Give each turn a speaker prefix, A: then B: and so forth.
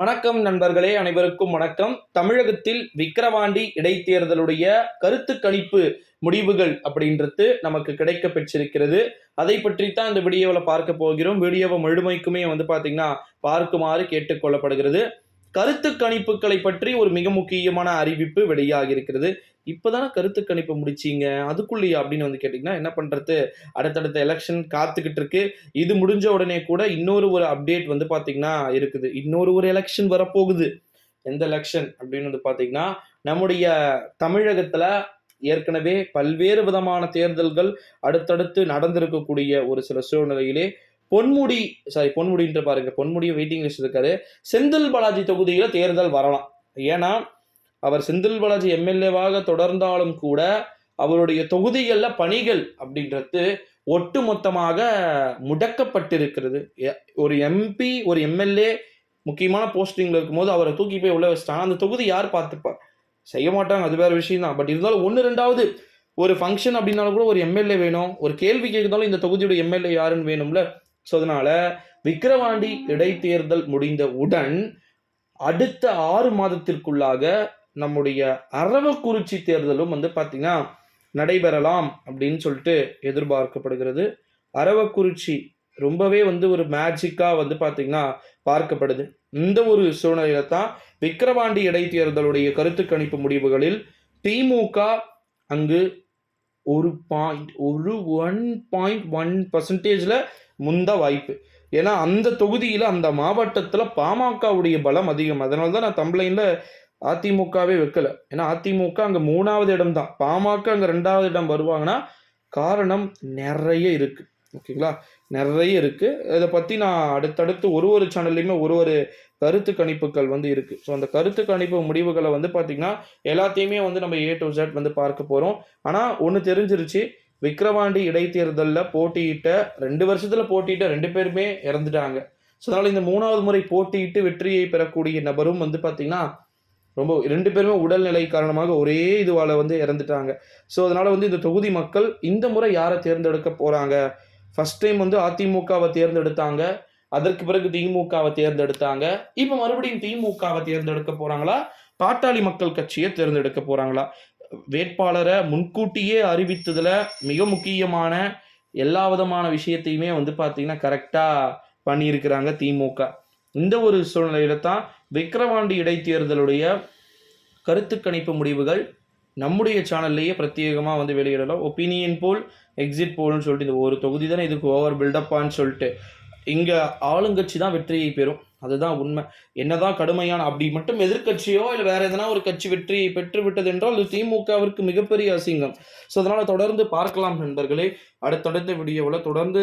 A: வணக்கம் நண்பர்களே அனைவருக்கும் வணக்கம். தமிழகத்தில் விக்கிரவாண்டி இடைத்தேர்தலுடைய கருத்து கணிப்பு முடிவுகள் அப்படின்றது நமக்கு கிடைக்க பெற்றிருக்கிறது அதை பற்றி தான் இந்த வீடியோவில் பார்க்க போகிறோம். வீடியோவை முழுமைக்குமே வந்து பார்த்தீங்கன்னா பார்க்குமாறு கேட்டுக்கொள்ளப்படுகிறது. கருத்து கணிப்புகளை பற்றி ஒரு மிக முக்கியமான அறிவிப்பு வெளியாகி இருக்கிறது இப்போதானே கருத்து கணிப்பு முடிச்சீங்க? அதுக்குள்ளேயா அப்படின்னு வந்து கேட்டிங்கன்னா என்ன பண்ணுறது அடுத்தடுத்த எலெக்ஷன் காத்துக்கிட்டு இருக்கு. இது முடிஞ்ச உடனே கூட இன்னொரு ஒரு அப்டேட் வந்து பார்த்தீங்கன்னா இருக்குது. இன்னொரு ஒரு எலெக்ஷன் வரப்போகுது. எந்த எலெக்ஷன் அப்படின்னு வந்து பார்த்தீங்கன்னா நம்முடைய தமிழகத்தில் ஏற்கனவே பல்வேறு விதமான தேர்தல்கள் அடுத்தடுத்து நடந்திருக்கக்கூடிய ஒரு சில சூழ்நிலையிலே பொன்முடி சாரி பொன்முடின்ற பாருங்க. பொன்முடியை வெயிட்டிங் லிஸ்ட் இருக்காரு. செந்தில் பாலாஜி தொகுதியில் தேர்தல் வரலாம். ஏன்னா அவர் செந்தில் பாலாஜி எம்எல்ஏவாக தொடர்ந்தாலும் கூட அவருடைய தொகுதிகளில் பணிகள் அப்படின்றது ஒட்டுமொத்தமாக முடக்கப்பட்டிருக்கிறது. எ- ஒரு எம்பி ஒரு எம்எல்ஏ முக்கியமான போஸ்டிங்கில் இருக்கும்போது அவரை தூக்கி போய் உள்ள வச்சிட்டாங்க அந்த தொகுதி யார் பார்த்துப்பா? செய்ய மாட்டாங்க அது வேற விஷயம் தான். பட் இருந்தாலும் ஒன்று ரெண்டாவது ஒரு ஃபங்க்ஷன் அப்படின்னாலும் கூட ஒரு எம்எல்ஏ வேணும். ஒரு கேள்வி கேட்குறதாலும் இந்த தொகுதியோட எம்எல்ஏ யாருன்னு வேணும்ல. ஸோ அதனால விக்கிரவாண்டி இடைத்தேர்தல் முடிந்த உடன் அடுத்த ஆறு மாதத்திற்குள்ளாக நம்முடைய அரவக்குறிச்சி தேர்தலும் வந்து பார்த்திங்கன்னா நடைபெறலாம் அப்படின்னு சொல்லிட்டு எதிர்பார்க்கப்படுகிறது. அரவக்குறிச்சி ரொம்பவே வந்து ஒரு மேஜிக்காக வந்து பார்த்திங்கன்னா பார்க்கப்படுது. இந்த ஒரு சூழ்நிலையில தான் விக்கிரவாண்டி இடைத்தேர்தலுடைய கருத்து கணிப்பு முடிவுகளில் திமுக அங்கு ஒரு பாயிண்ட் ஒரு ஒன் பாயிண்ட் ஒன் பர்சன்டேஜில் முந்த வாய்ப்பு. ஏன்னா அந்த தொகுதியில் அந்த மாவட்டத்தில் பாமகவுடைய பலம் அதிகம். அதனால தான் நான் தம்பளைனில் அதிமுகவே வைக்கல. ஏன்னா அதிமுக அங்கே மூணாவது இடம் தான் பாமக அங்கே ரெண்டாவது இடம் வருவாங்கன்னா காரணம் நிறைய இருக்கு. ஓகேங்களா? நிறைய இருக்கு. இதை பற்றி நான் அடுத்தடுத்து ஒரு ஒரு சேனல்லையுமே ஒரு ஒரு கருத்து கணிப்புகள் வந்து இருக்கு. ஸோ அந்த கருத்து கணிப்பு முடிவுகளை வந்து பார்த்தீங்கன்னா எல்லாத்தையுமே வந்து நம்ம ஏ டு ஜெட் வந்து பார்க்க போகிறோம் ஆனால் ஒன்று தெரிஞ்சிருச்சு. விக்ரவாண்டி இடைத்தேர்தலில் போட்டியிட்ட ரெண்டு வருஷத்தில் போட்டியிட்ட ரெண்டு பேருமே இறந்துட்டாங்க. ஸோ அதனால் இந்த மூணாவது முறை போட்டியிட்டு வெற்றியை பெறக்கூடிய நபரும் வந்து பார்த்தீங்கன்னா ரொம்ப ரெண்டு பேருமே உடல்நிலை காரணமாக ஒரே இதுவால் வந்து இறந்துட்டாங்க. ஸோ அதனால் வந்து இந்த தொகுதி மக்கள் இந்த முறை யாரை தேர்ந்தெடுக்க போகிறாங்க ஃபஸ்ட் டைம் வந்து அதிமுகவை தேர்ந்தெடுத்தாங்க. அதற்கு பிறகு திமுகவை தேர்ந்தெடுத்தாங்க. இப்போ மறுபடியும் திமுகவை தேர்ந்தெடுக்க போகிறாங்களா பாட்டாளி மக்கள் கட்சியை தேர்ந்தெடுக்க போகிறாங்களா வேட்பாளரை முன்கூட்டியே அறிவித்ததில் மிக முக்கியமான எல்லா விதமான விஷயத்தையுமே வந்து பார்த்திங்கன்னா கரெக்டாக பண்ணியிருக்கிறாங்க திமுக. இந்த ஒரு சூழ்நிலையில தான் விக்கிரவாண்டி இடைத்தேர்தலுடைய கருத்து கணிப்பு முடிவுகள் நம்முடைய சேனல்லையே பிரத்யேகமாக வந்து வெளியிடலாம். ஒப்பீனியன் போல் எக்ஸிட் போல்னு சொல்லிட்டு இந்த ஒரு தொகுதி தானே இதுக்கு ஓவர் பில்டப்பான்னு சொல்லிட்டு. இங்கே ஆளுங்கட்சி தான் வெற்றியை பெறும். அதுதான் உண்மை. என்னதான் கடுமையான அப்படி மட்டும் எதிர்க்கட்சியோ இல்லை வேற எதனா ஒரு கட்சி வெற்றியை பெற்று விட்டது என்றால் அது திமுகவிற்கு மிகப்பெரிய அசிங்கம். ஸோ அதனால் தொடர்ந்து பார்க்கலாம் நண்பர்களே. அடுத்தடுத்த வீடியோவில் தொடர்ந்து